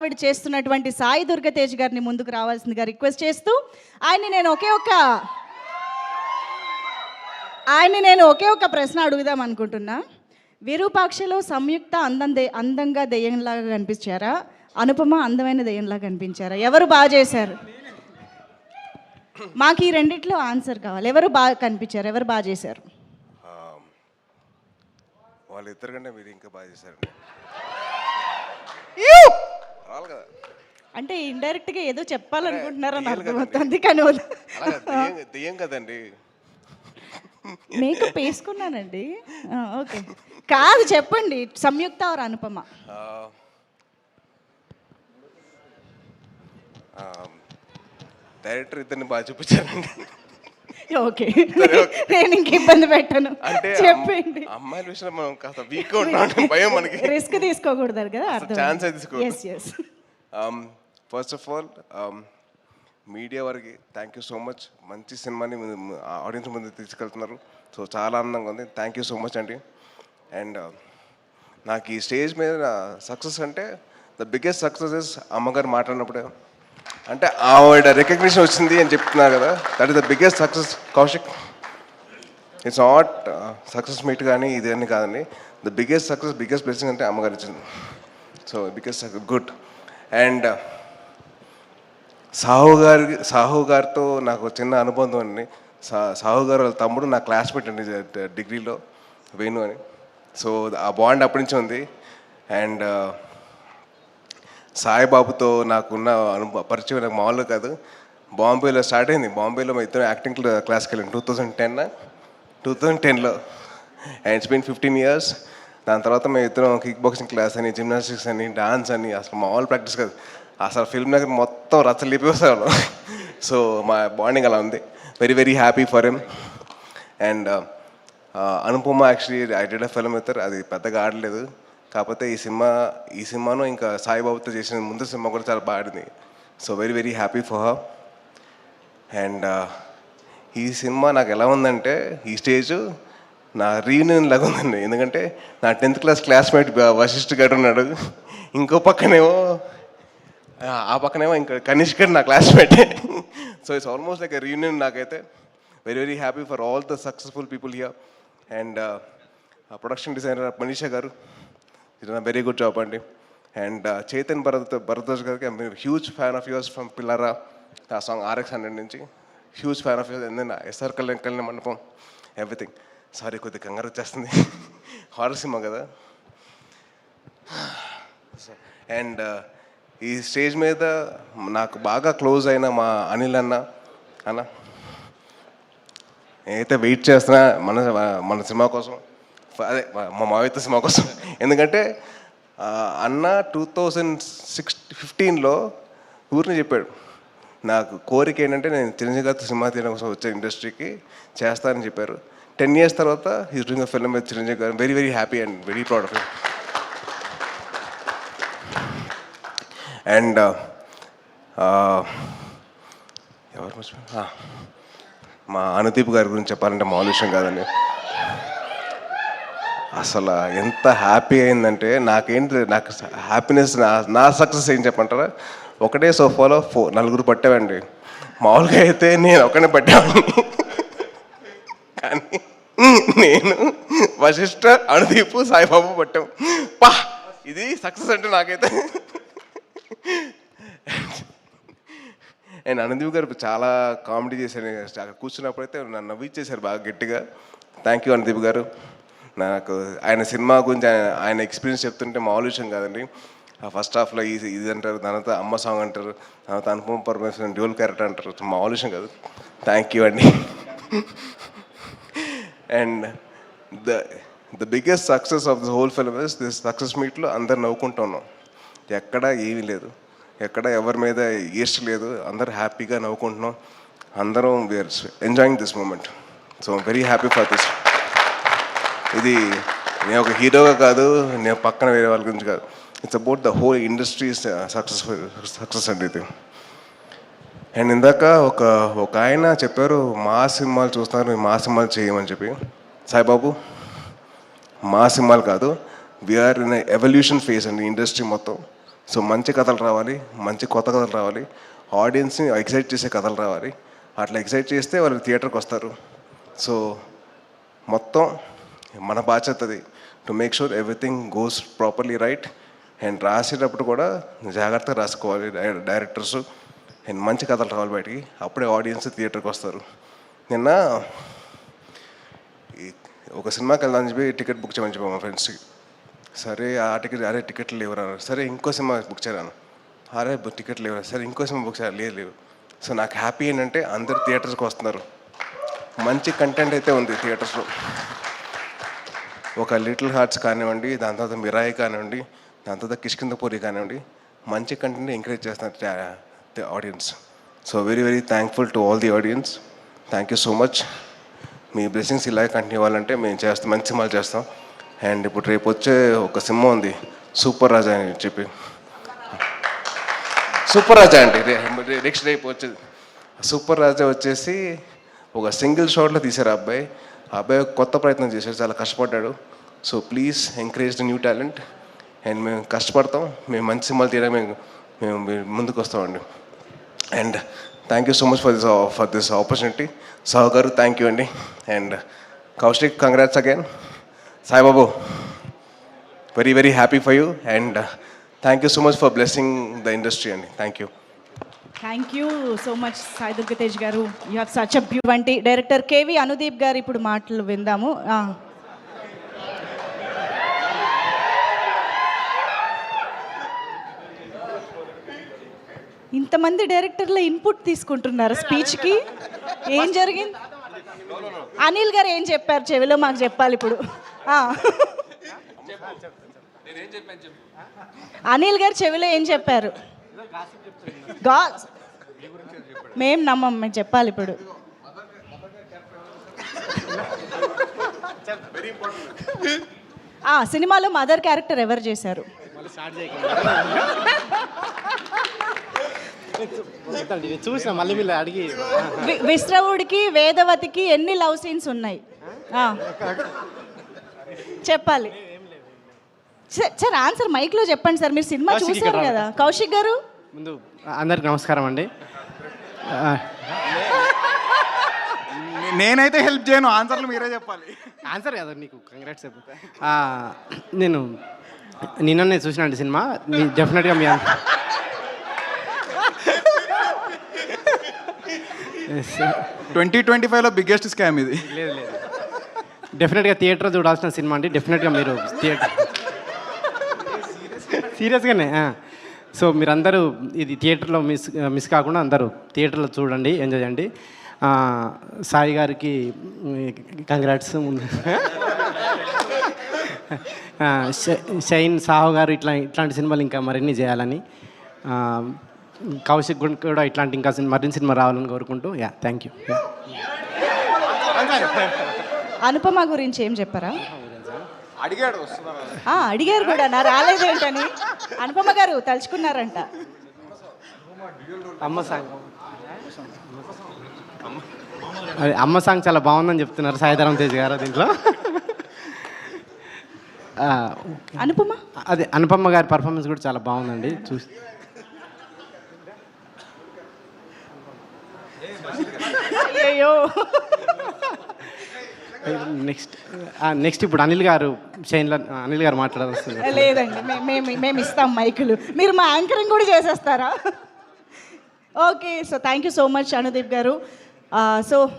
ఆవిడ చేస్తున్నటువంటి సాయి దుర్గతేజ్ గారిని ముందుకు రావాల్సిందిగా రిక్వెస్ట్ చేస్తూ ఆయన్ని నేను ఒకే ఒక ఆయన్ని నేను ఒకే ఒక ప్రశ్న అడుగుదాం అనుకుంటున్నా. విరూపాక్షలో సంయుక్త అందం దే అందంగా దెయ్యంలాగా కనిపించారా? అనుపమ అందమైన దెయ్యంలాగా కనిపించారా? ఎవరు బాగా చేశారు? మాకు ఈ రెండిట్లో ఆన్సర్ కావాలి. ఎవరు బాగా కనిపించారు? ఎవరు బాగా చేశారు? వాళ్ళిద్దరు కంటే మీరు ఇంకా బాగా కదా అంటే ఇండైరెక్ట్గా ఏదో చెప్పాలనుకుంటున్నారని. అర్థమవుతుంది కానీ దెయ్యం కదండి. మేకప్ వేసుకున్నానండి. ఓకే. కాదు చెప్పండి. సంయుక్త ఆర్ అనుపమ? డైరెక్టర్ ఇద్దరిని బాగా చూపించారండి. ఓకే. నేను ఇంక ఇబ్బంది పెట్టను. చెప్పండి అమ్- అమ్మాయిల విషయంలో మనం కాస్త వీక్ ఉంటాం భయం మనకి. రిస్క్ తీసుకోకూడదు కదా ఛాన్స్ తీసుకో yes yes first of all media వారికి థ్యాంక్ యూ సో మచ్ మంచి సినిమాని ఆడియన్స్ ముందు తీసుకెళ్తున్నారు. సో చాలా ఆనందంగా ఉంది. థ్యాంక్ యూ సో మచ్ అండి. అండ్ uh, నాకు ఈ స్టేజ్ మీద సక్సెస్ అంటే ద బిగ్గెస్ట్ సక్సెస్ ఇస్ అమ్మగారు మాట్లాడినప్పుడే. అంటే ఆవిడ రికగ్నిషన్ వచ్చింది అని చెప్తున్నారు కదా. That is the biggest success Kaushik it's not success meet కానీ ఇది అని కాదండి. The biggest success biggest blessing అంటే అమ్మగారు ఇచ్చింది. So biggest good and Sahu గారి సాహు గారితో నాకు చిన్న అనుబంధం అండి. సా సాహు గారు వాళ్ళ తమ్ముడు నా క్లాస్మేట్ అండి డిగ్రీలో వేణు అని. సో ఆ బాండ్ అప్పటి నుంచి ఉంది. అండ్ సాయిబాబుతో నాకున్న అనుభవ పరిచయం నాకు మామూలుగా కాదు. బాంబేలో స్టార్ట్ అయింది. బాంబేలో మా ఇద్దరు యాక్టింగ్ క్లాస్కి వెళ్ళాను two thousand ten two thousand టెన్లో. And it's been fifteen years. దాని తర్వాత మేము ఇద్దరం కిక్ బాక్సింగ్ క్లాస్ అని జిమ్నాస్టిక్స్ అని డాన్స్ అని అసలు మామూలు ప్రాక్టీస్ కాదు. అసలు ఫిల్మ్ నగర్ మొత్తం రచ్చలు లేపేసేవాళ్ళం సో మా బాండింగ్ అలా ఉంది. Very very happy for him and Anupama actually I did a film ఇస్తారు అది పెద్దగా ఆడలేదు. కాకపోతే ఈ సినిమా ఈ సినిమాను ఇంకా సాయిబాబుతో చేసిన ముందు సినిమా కూడా చాలా బాగా ఆడింది. So very very happy for her and ఈ సినిమా నాకు ఎలా ఉందంటే ఈ స్టేజ్ నా రీయూనియన్ లాగా ఉందండి. ఎందుకంటే నా టెన్త్ క్లాస్ క్లాస్మేట్ వశిష్ఠ్ గారు ఉన్నాడు. ఇంకో పక్కనేమో ఆ, పక్కనేమో ఇంకా కనిష్క్ నా classmate so it's almost like reunion నాకైతే. Very very happy for all the successful people here and production designer Manisha garu ఇది వెరీ గుడ్ జాబ్ అండి. అండ్ చైతన్ భరత్ భరద్వాజ్ గారికి I'm huge fan of yours from Pillaraa ఆ song RX hundred నుంచి. Huge fan of yours ఎందుకంటే SR Kalyan Kalyana Mandapam everything sorry కొద్దిగా కంగారు వచ్చేస్తుంది. Horror cinema కదా. అండ్ ఈ స్టేజ్ మీద నాకు బాగా క్లోజ్ అయిన మా అనిల్ అన్న అన్న. నేనైతే వెయిట్ చేస్తున్నా మన మన సినిమా కోసం. అదే మా మావిత సినిమా కోసం. ఎందుకంటే అన్న టూ థౌజండ్ సిక్స్ ఫిఫ్టీన్లో ఊరిని చెప్పాడు. నాకు కోరిక ఏంటంటే నేను చిరంజీవి గారితో సినిమా తీయడం కోసం వచ్చే ఇండస్ట్రీకి చేస్తానని చెప్పారు. టెన్ ఇయర్స్ తర్వాత he's doing a film with Chiranjeevi గారు. Very very happy and very proud of and uh, uh, ఎవరు మా అనుదీప్ గారి గురించి చెప్పాలంటే మామూలు విషయం కాదండి. అసలు ఎంత హ్యాపీ అయిందంటే నాకేంటి నాకు హ్యాపీనెస్ నా నా సక్సెస్ ఏం చెప్పంటారా ఒకటే సోఫాలో ఫో నలుగురు పట్టామండి. మామూలుగా అయితే నేను ఒకనే పట్టామండి కానీ నేను వశిష్ఠ అనుదీప్ సాయిబాబు పట్టాం. పా ఇది సక్సెస్ అంటే నాకైతే. అండ్ అనందీవ్ గారు చాలా కామెడీ చేశారు. అక్కడ కూర్చున్నప్పుడు అయితే నన్ను నవ్విచ్చేశారు బాగా గట్టిగా. థ్యాంక్ యూ అనుదీప్ గారు. నాకు ఆయన సినిమా గురించి ఆయన- ఆయన ఎక్స్పీరియన్స్ చెప్తుంటే మామూలు విషయం కాదండి. ఫస్ట్ హాఫ్లో ఇది ఇది అంటారు తర్వాత అమ్మ సాంగ్ అంటారు తర్వాత అనుపమ పరమేశ్వరం డ్యూల్ క్యారెక్టర్ అంటారు. మామూలు విషయం కాదు. థ్యాంక్ యూ అండి. And the the biggest success of the whole film is this success మీట్లో అందరు నవ్వుకుంటూ ఉన్నాం. ఎక్కడ ఏమీ లేదు. ఎక్కడ ఎవరి మీద ఈర్ష లేదు. అందరు హ్యాపీగా నవ్వుకుంటున్నాం. అందరం we're enjoying this moment so very happy for this ఇది నేను ఒక హీరోగా కాదు నేను పక్కన వేరే వాళ్ళ గురించి కాదు. It's about the whole industry successful success అండి ఇది అండ్ ఇందాక ఒక ఒక ఆయన చెప్పారు మా సినిమాలు చూస్తున్నారు మా సినిమాలు చేయమని చెప్పి. సాయిబాబు మా సినిమాలు కాదు వీఆర్ ఇన్ ఎవల్యూషన్ ఫేస్ అండి ఇండస్ట్రీ మొత్తం. సో మంచి కథలు రావాలి మంచి కొత్త కథలు రావాలి ఆడియన్స్ని ఎక్సైట్ చేసే కథలు రావాలి. అట్లా ఎక్సైట్ చేస్తే వాళ్ళు థియేటర్కి వస్తారు. సో మొత్తం మన బాధ్యతది to make sure everything goes properly right and రాసేటప్పుడు కూడా జాగ్రత్తగా రాసుకోవాలి డైరెక్టర్స్ అండ్ మంచి కథలు రావాలి బయటికి. అప్పుడే ఆడియన్స్ థియేటర్కి వస్తారు. నిన్న ఒక సినిమాకి వెళ్దామని చెప్పి టికెట్ బుక్ చేయమని చెప్పాము మా ఫ్రెండ్స్కి సరే ఆ టికెట్ అరే టికెట్లు లేవురా సరే ఇంకో సినిమా బుక్ చేయరాను అరే టికెట్ టికెట్లు లేవురా సరే ఇంకో సినిమా బుక్ చేయాలి లేదు లేవు సో నాకు హ్యాపీ ఏంటంటే అందరు థియేటర్స్కి వస్తున్నారు. మంచి కంటెంట్ అయితే ఉంది థియేటర్స్లో. ఒక లిటిల్ హార్ట్స్ కానివ్వండి దాని తర్వాత మిరాయి కానివ్వండి దాని తర్వాత కిష్కిందపూరి కానివ్వండి మంచి కంటెంట్ ఎంకరేజ్ చేస్తున్నారు the audience. So very very thankful to all the audience. Thank you so much. Me blessings ఇలాగే కంటిన్యూ అవ్వాలంటే మేము చేస్తాం మంచి సినిమాలు చేస్తాం. అండ్ ఇప్పుడు రేపు వచ్చే ఒక సినిమా ఉంది సూపర్ రాజా అని చెప్పి. సూపర్ రాజా అండి నెక్స్ట్ రేపు వచ్చేది. సూపర్ రాజా వచ్చేసి ఒక సింగిల్ షాట్లో తీశారు ఆ అబ్బాయి. ఆ అబ్బాయి కొత్త ప్రయత్నం చేశాడు చాలా కష్టపడ్డాడు. So please encourage the new talent and మేము కష్టపడతాం మేము మంచి సినిమాలు తీయడం మేము మేము మేము ముందుకు వస్తామండి. And thank you so much for this for this opportunity Sahu గారు థ్యాంక్ యూ అండి. And Kaushik congrats again Saibabu very very happy for you and thank you so much for blessing the industry అండి thank you thank you so much Sai Durgatej గారు. You have such a వంటి director KV Anudeep గారు ఇప్పుడు మాటలు విందాము. ఇంతమంది డైరెక్టర్ల input తీసుకుంటున్నారు స్పీచ్కి. ఏం జరిగింది? అనిల్ గారు ఏం చెప్పారు? చెవిలో మాకు చెప్పాలి ఇప్పుడు. అనిల్ గారు చెవిలో ఏం చెప్పారు? గా మేం నమ్మం మేము చెప్పాలి ఇప్పుడు. ఆ సినిమాలో మదర్ క్యారెక్టర్ ఎవరు చేశారు? చూసిన మళ్ళీ మీరు అడిగి. విశ్రవుడికి వేదవతికి ఎన్ని లవ్ సీన్స్ ఉన్నాయి? ఆ. చెప్పాలి. సార్ ఆన్సర్ మైక్లో చెప్పండి సార్. మీరు సినిమా కౌశిక్ చూసారు కదా. కౌశిక్ గారు? ముందు అందరికి నమస్కారం అండి. నేనైతే హెల్ప్ చేయను ఆన్సర్లు మీరే చెప్పాలి. ఆన్సర్ కదా నీకు కంగ్రాట్స్ చెప్పు. ఆ, నేను నిన్ననే చూసిన అండి సినిమా. మీ- డెఫినెట్గా మీ ట్వంటీ ట్వంటీ ఫైవ్లో బిగ్గెస్ట్ స్కామ్ ఇది. లేదు లేదు. డెఫినెట్గా థియేటర్ చూడాల్సిన సినిమా అండి. డెఫినెట్గా మీరు థియేటర్ సీరియస్గానే సో మీరందరూ ఇది థియేటర్లో మిస్ మిస్ కాకుండా అందరూ థియేటర్లో చూడండి ఎంజాయ్ చేయండి. సాయి గారికి కంగ్రాట్స్ ముందు షైన్ సాహు గారు ఇట్లా ఇట్లాంటి సినిమాలు ఇంకా మరిన్ని చేయాలని కౌశిక్ గుడ్ కూడా ఇట్లాంటి ఇంకా మరిన్ని సినిమా రావాలని కోరుకుంటూ యా థ్యాంక్ యూ. అనుపమ గురించి ఏం చెప్పారా? అడిగాడు అడిగారు కూడా నా రాలేదేంటని. అనుపమ గారు తలుచుకున్నారంట. అమ్మ సాంగ్. అదే అమ్మ సాంగ్ చాలా బాగుందని చెప్తున్నారు సాయిధరం తేజ్ గారు దీంట్లో. అనుపమ? అదే అనుపమ్మ గారి పర్ఫార్మెన్స్ కూడా చాలా బాగుందండి. చూసి అయ్యో నెక్స్ట్ నెక్స్ట్ ఇప్పుడు అనిల్ గారు చైన్లో అనిల్ గారు మాట్లాడాల్సింది. లేదండి మే- మేము మేము ఇస్తాం మైకులు. మీరు మా యాంకరింగ్ కూడా చేసేస్తారా? Okay so thank you so much Anudeep గారు. సో